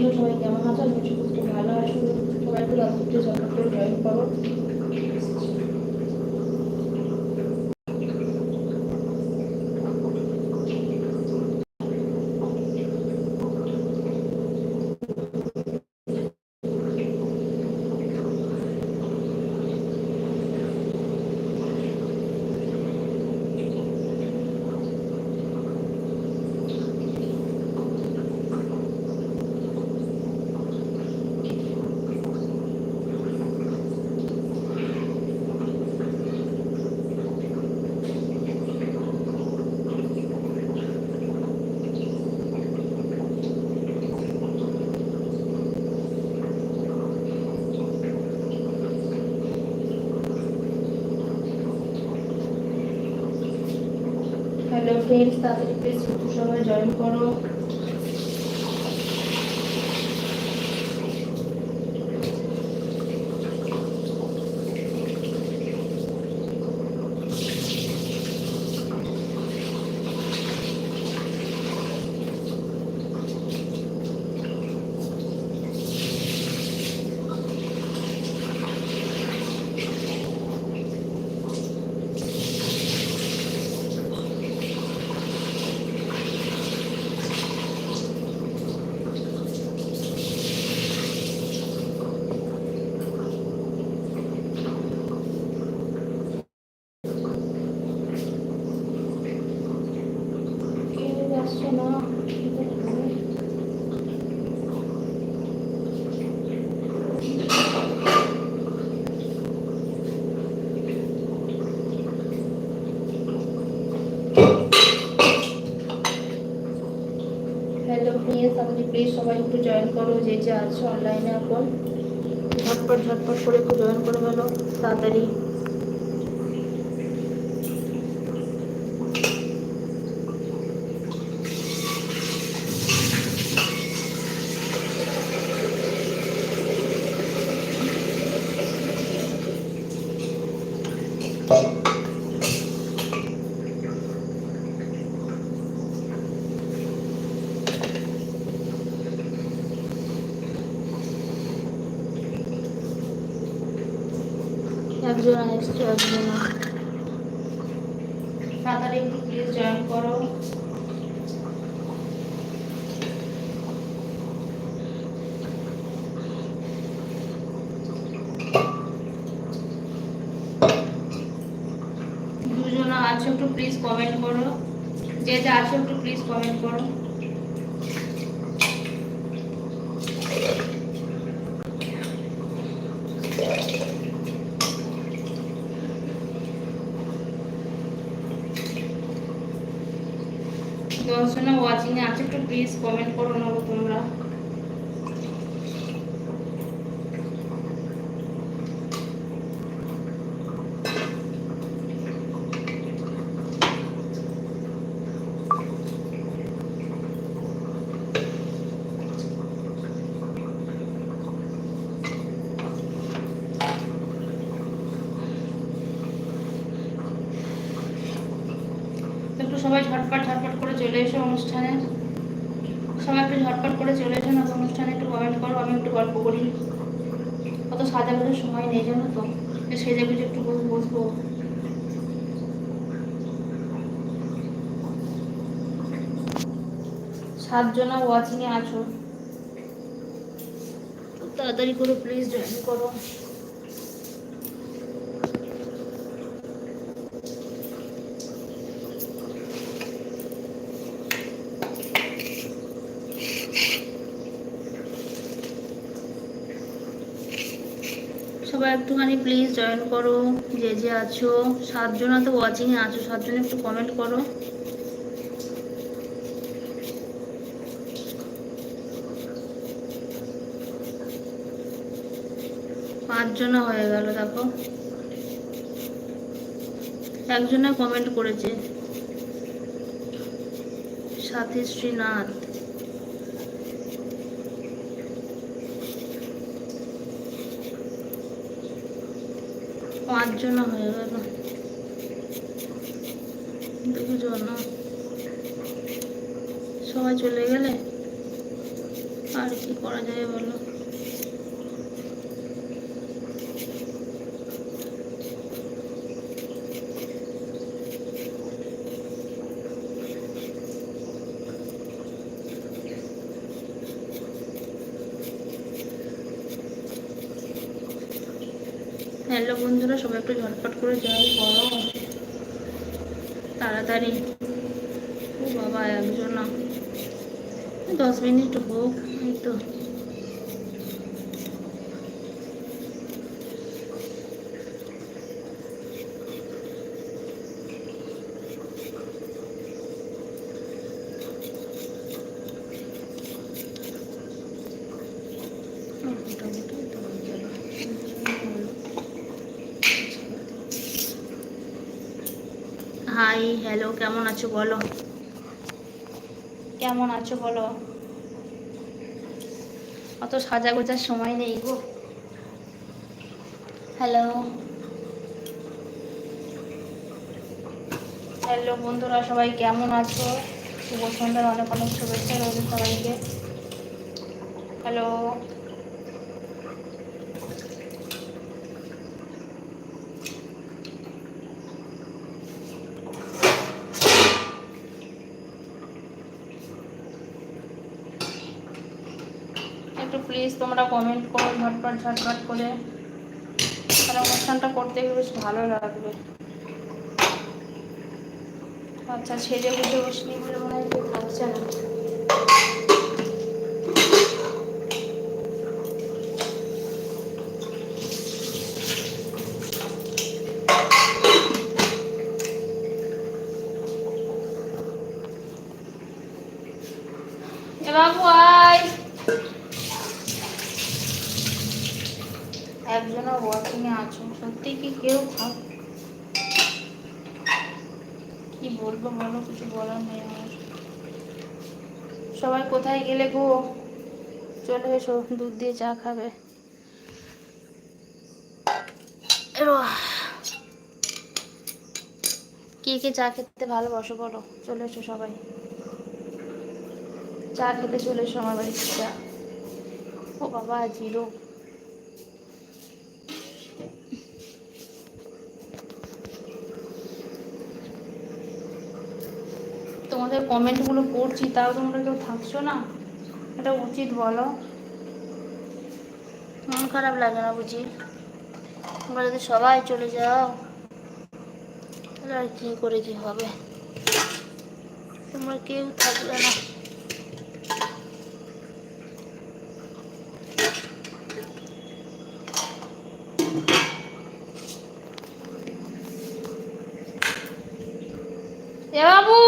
তোমরা সবাই কেমন আছো? আমি খুব ভালো আছো। সবাই একটু রাত্রে ঝটপট করে জয়েন করো হ্যালো ফ্রেন্ডস তাড়াতাড়ি প্লিজ সময় জয়েন করো কেউ আসছে না হ্যালো প্লিজ তাড়াতাড়ি প্লিজ সবাই একটু জয়েন করো যে আছো অনলাইনে এখন। ঝটপট ঝটপট করে একটু জয়েন করে ফেলো তাড়াতাড়ি। একজন একজন তাড়াতাড়ি একটু প্লিজ করো। দুজন আছো একটু প্লিজ কমেন্ট করো। যে যে আছো একটু প্লিজ কমেন্ট করো দর্শনা ওয়াচিং এ আছে একটু প্লিজ কমেন্ট করো না তোমরা। সবাই ঝটপট ঝটপট করে চলে এসো অনুষ্ঠানে। সবাই একটু ঝটপট করে চলে এসো না অনুষ্ঠানে একটু কমেন্ট করো, আমি একটু গল্প করি। অত সাজা গুলোর সময় নেই, জানো তো? সেজে গুজে একটু বসবো। সাতজনা ওয়াচিং এ আছো। তাড়াতাড়ি করে প্লিজ জয়েন করো। একটুখানি প্লিজ জয়েন করো, যে যে আছো। সাতজনা তো ওয়াচিং এ আছো, সাতজন একটু কমেন্ট করো। পাঁচজনা হয়ে গেল, দেখো। একজনে কমেন্ট করেছে। সাথী শ্রীনাথ। পাঁচজন হয়ে গেল। দুজন সবাই চলে গেলে আর কি কি করা যায় বলো? হ্যালো বন্ধুরা, সবাই একটু ঝটপট করে যাই। করো তাড়াতাড়ি। ও বাবা, একজন না। দশ মিনিট হোক, এই তো হয়ে যাবে। হাই হ্যালো কেমন আছো বলো? কেমন আছো বলো? অত সাজা গোজার সময় নেই গো। হ্যালো হ্যালো বন্ধুরা, সবাই কেমন আছো? শুভ সন্ধ্যার অনেক অনেক শুভেচ্ছা রয়েছে সবাইকে। হ্যালো একটু প্লিজ তোমরা কমেন্ট করো, ঝটপট ঝটপট করে তাহলে অনুষ্ঠানটা করতে বেশ ভালো লাগবে। আচ্ছা ছেড়ে বুঝে বসলি বলে মনে হয় থাকছে না। বাবু আয় একজনও ওয়াকিং এ আছো। সত্যি কি কেউ থাক? কি বলব বলো, কিছু বলার নেই আমার। সবাই কোথায় গেলে গো? চলে এসো, দুধ দিয়ে চা খাবে। কে কে চা খেতে ভালোবাসো বলো? চলে এসো সবাই। চা খেতে চলে এসো আমার বাড়িতে। চা ও বাবা, জিরো। তোমাদের কমেন্টগুলো পড়ছি তাও তোমরা কেউ থাকছো না? এটা উচিত বলো। মন খারাপ লাগে না বুঝি? তোমরা যদি সবাই চলে যাও তাহলে আর কি করে কি হবে? তোমরা কেউ থাকবে না। এ বাবু!